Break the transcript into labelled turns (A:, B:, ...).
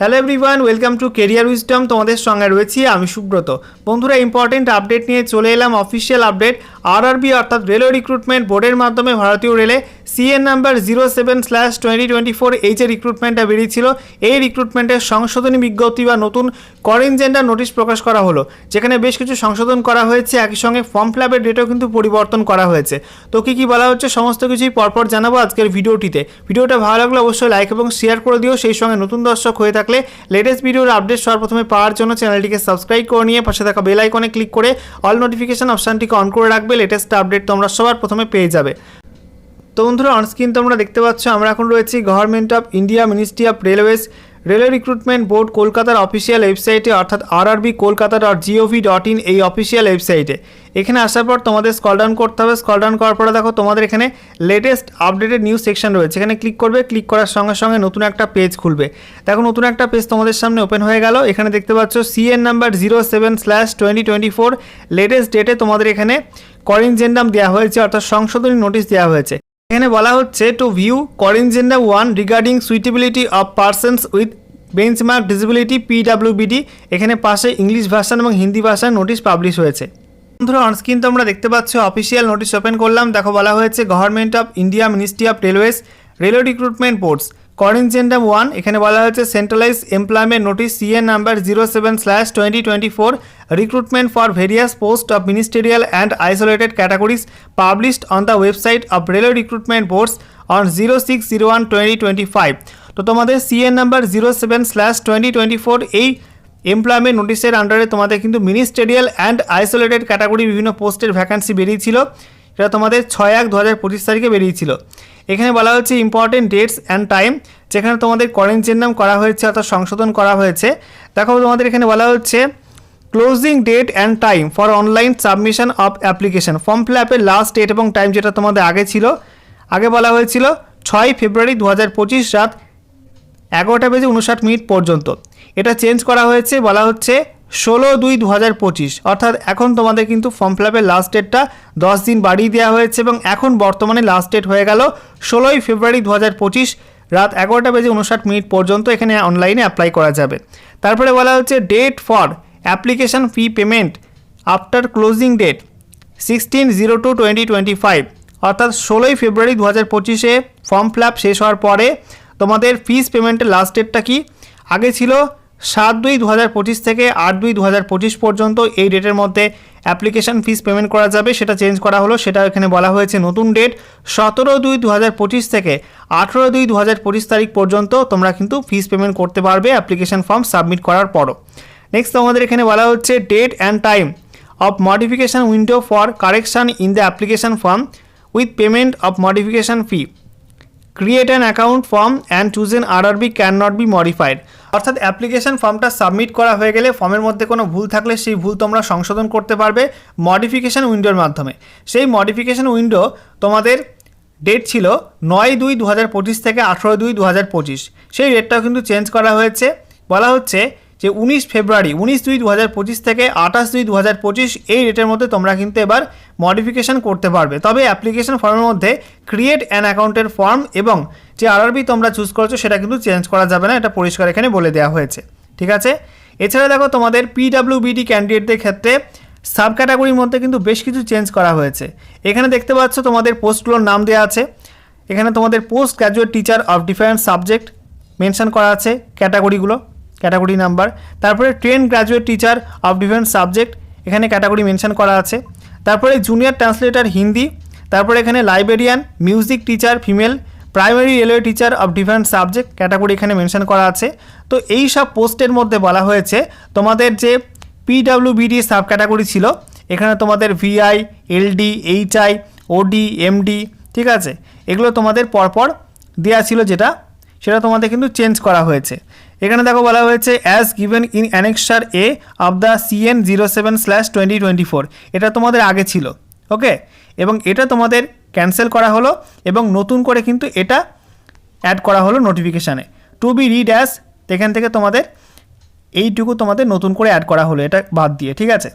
A: Hello everyone welcome to career wisdom তোমাদের সঙ্গে রয়েছি আমি সুব্রত। বন্ধুরা ইম্পর্টেন্ট আপডেট নিয়ে চলে এলাম অফিসিয়াল আপডেট আরআরবি অর্থাৎ রেলওয়ে রিক্রুটমেন্ট বোর্ডের মাধ্যমে ভারতীয় রেলে CN number zero seven slash twenty twenty four এই যে রিক্রুটমেন্টটা বেরিয়েছিল। এই রিক্রুটমেন্টের সংশোধনী বিজ্ঞপ্তি বা নতুন করেন জেন্ডার নোটিশ প্রকাশ করা হলো। যেখানে বেশ কিছু সংশোধন করা হয়েছে, একই সঙ্গে ফর্ম ফিলাপের ডেটও কিন্তু পরিবর্তন করা হয়েছে। তো কী কী বলা হচ্ছে, সমস্ত কিছুই পরপর জানাব আজকের ভিডিওটিতে ভিডিওটা ভালো লাগলে অবশ্যই লাইক এবং শেয়ার করে দিও, সেই সঙ্গে নতুন দর্শক হয়ে থাকলে লেটেস্ট ভিডিওর আপডেট সবার প্রথমে পাওয়ার জন্য চ্যানেলটিকে সাবস্ক্রাইব করে নিয়ে পাশে থাকা বেল আইকনে ক্লিক করে অল নোটিফিকেশান অপশানটিকে অন করে রাখবে। লেটেস্ট আপডেট তোমরা সবার প্রথমে পেয়ে যাবে। তো বন্ধুরা অনস্ক্রিন তোমরা দেখতে পাচ্ছ, আমরা এখন রয়েছি government of India ministry of railways railway recruitment board কলকাতার অফিসিয়াল ওয়েবসাইটে অর্থাৎ RRB Kolkata dot gov dot in এই অফিসিয়াল ওয়েবসাইটে এখানে আসার পর তোমাদের স্কল ডাউন করতে হবে। স্কল ডাউন করার পরে দেখো তোমাদের এখানে লেটেস্ট আপডেটেড নিউজ সেকশন রয়েছে। এখানে ক্লিক করবে। ক্লিক করার সঙ্গে সঙ্গে নতুন একটা পেজ খুলবে। দেখো নতুন একটা পেজ তোমাদের সামনে ওপেন হয়ে গেল। এখানে দেখতে পাচ্ছ CN number zero seven slash twenty twenty four latest ডেটে তোমাদের এখানে করিনজেন্ডাম দেওয়া হয়েছে, অর্থাৎ সংশোধনী নোটিশ দেওয়া হয়েছে। এখানে বলা হচ্ছে to view corrigendum one regarding suitability of persons with benchmark disability PWBD এখানে পাশে ইংলিশ ভাষা এবং হিন্দি ভাষার নোটিশ পাবলিশ হয়েছে। বন্ধুরা অনস্ক্রিন তোমরা দেখতে পাচ্ছ অফিসিয়াল নোটিশ ওপেন করলাম। দেখো, বলা হয়েছে government of India ministry of railways railway recruitment boards corrigendum one এখানে বলা হয়েছে centralise employment notice CN number zero seven slash twenty twenty four recruitment for various post of ministerial and isolated categories published on the website of railway recruitment boards on zero six zero one twenty twenty five তো তোমাদের CN number zero seven slash twenty twenty four এই employment নোটিসের আন্ডারে তোমাদের কিন্তু ministerial and isolated category বিভিন্ন পোস্টের vacancy বেরিয়েছিল। এটা তোমাদের ছয় এক দু হাজার পঁচিশ তারিখে বেরিয়েছিল। এখানে বলা হচ্ছে ইম্পর্টেন্ট ডেটস অ্যান্ড টাইম যেখানে তোমাদের করেন্সির নাম করা হয়েছে অর্থাৎ সংশোধন করা হয়েছে। দেখো তোমাদের এখানে বলা হচ্ছে closing date and time for online submission of application form fill আপের লাস্ট ডেট এবং টাইম যেটা তোমাদের আগে ছিল, আগে বলা হয়েছিল ছয় ফেব্রুয়ারি দু হাজার পঁচিশ রাত এগারোটা বেজে উনষাট মিনিট পর্যন্ত। এটা চেঞ্জ করা হয়েছে, বলা হচ্ছে ষোলো দুই দু হাজার পঁচিশ, অর্থাৎ এখন তোমাদের কিন্তু ফর্ম ফিল আপের লাস্ট ডেটটা দশ দিন বাড়িয়ে দেওয়া হয়েছে এবং এখন বর্তমানে লাস্ট ডেট হয়ে গেল ষোলোই ফেব্রুয়ারি দু হাজার পঁচিশ রাত এগারোটা বেজে উনষাট মিনিট পর্যন্ত এখানে অনলাইনে অ্যাপ্লাই করা যাবে। তারপরে বলা হচ্ছে date for application fee payment after closing date sixteen zero two twenty twenty five অর্থাৎ ষোলোই ফেব্রুয়ারি দু হাজার পঁচিশে ফর্ম ফিল আপ শেষ হওয়ার পরে তোমাদের ফিস পেমেন্টের লাস্ট ডেটটা কি? আগে ছিল সাত দুই দু হাজার পঁচিশ থেকে আট দুই দু হাজার পঁচিশ পর্যন্ত এই ডেটের মধ্যে অ্যাপ্লিকেশন ফিস পেমেন্ট করা যাবে, সেটা চেঞ্জ করা হলো, সেটা এখানে বলা হয়েছে নতুন ডেট। সতেরো দুই দু হাজার পঁচিশ থেকে আঠেরো দুই দু হাজার পঁচিশ তারিখ পর্যন্ত তোমরা কিন্তু ফিস পেমেন্ট করতে পারবে অ্যাপ্লিকেশান ফর্ম সাবমিট করার পরও। নেক্সট তোমাদের এখানে বলা হচ্ছে date and time of modification window for correction in the application form with payment of modification fee. Create an account form and choose an RRB can not be modified. অর্থাৎ application ফর্মটা submit করা হয়ে গেলে ফর্মের মধ্যে কোনো ভুল থাকলে সেই ভুল তোমরা সংশোধন করতে পারবে মডিফিকেশান উইন্ডোর মাধ্যমে। সেই মডিফিকেশান উইন্ডো তোমাদের ডেট ছিল নয় দুই দু থেকে আঠেরো দুই দু সেই ডেটটাও কিন্তু চেঞ্জ করা হয়েছে। বলা হচ্ছে যে উনিশ ফেব্রুয়ারি, উনিশ দুই দু হাজার পঁচিশ থেকে আঠাশ দুই দু হাজার পঁচিশ এই ডেটের মধ্যে তোমরা কিন্তু এবার মডিফিকেশান করতে পারবে। তবে অ্যাপ্লিকেশন ফর্মের মধ্যে ক্রিয়েট অ্যান অ্যাকাউন্টের ফর্ম এবং যে আরআরবি তোমরা চুজ করেছ সেটা কিন্তু চেঞ্জ করা যাবে না, এটা পরিষ্কার এখানে বলে দেওয়া হয়েছে। ঠিক আছে? এছাড়া দেখো তোমাদের পিডাব্লিউবিডি ক্যান্ডিডেটদের ক্ষেত্রে সাব ক্যাটাগরির মধ্যে কিন্তু বেশ কিছু চেঞ্জ করা হয়েছে। এখানে দেখতে পাচ্ছ তোমাদের পোস্টগুলোর নাম দেওয়া আছে। এখানে তোমাদের post graduate teacher of different subject mention করা আছে ক্যাটাগরিগুলো ক্যাটাগরি নাম্বার। তারপরে train graduate teacher of different subject এখানে ক্যাটাগরি মেনশন করা আছে। তারপরে জুনিয়র ট্রান্সলেটার হিন্দি, তারপরে এখানে librarian music teacher female primary railway teacher of different subject category এখানে মেনশন করা আছে। তো এই সব পোস্টের মধ্যে বলা হয়েছে, তোমাদের যে পিডাব্লিউবিডি সাব ক্যাটাগরি ছিল, এখানে তোমাদের VI LD HI OD MD ঠিক আছে? এগুলো তোমাদের পরপর দেওয়া ছিল যেটা, সেটা তোমাদের কিন্তু চেঞ্জ করা হয়েছে। এখানে দেখো বলা হয়েছে as given in annexure A of the CN zero seven slash twenty twenty four এটা তোমাদের আগে ছিল ওকে এবং এটা তোমাদের ক্যান্সেল করা হলো এবং নতুন করে কিন্তু এটা অ্যাড করা হলো নোটিফিকেশানে টু বি রিড অ্যাস এখান থেকে তোমাদের এইটুকু তোমাদের নতুন করে অ্যাড করা হলো, এটা বাদ দিয়ে, ঠিক আছে?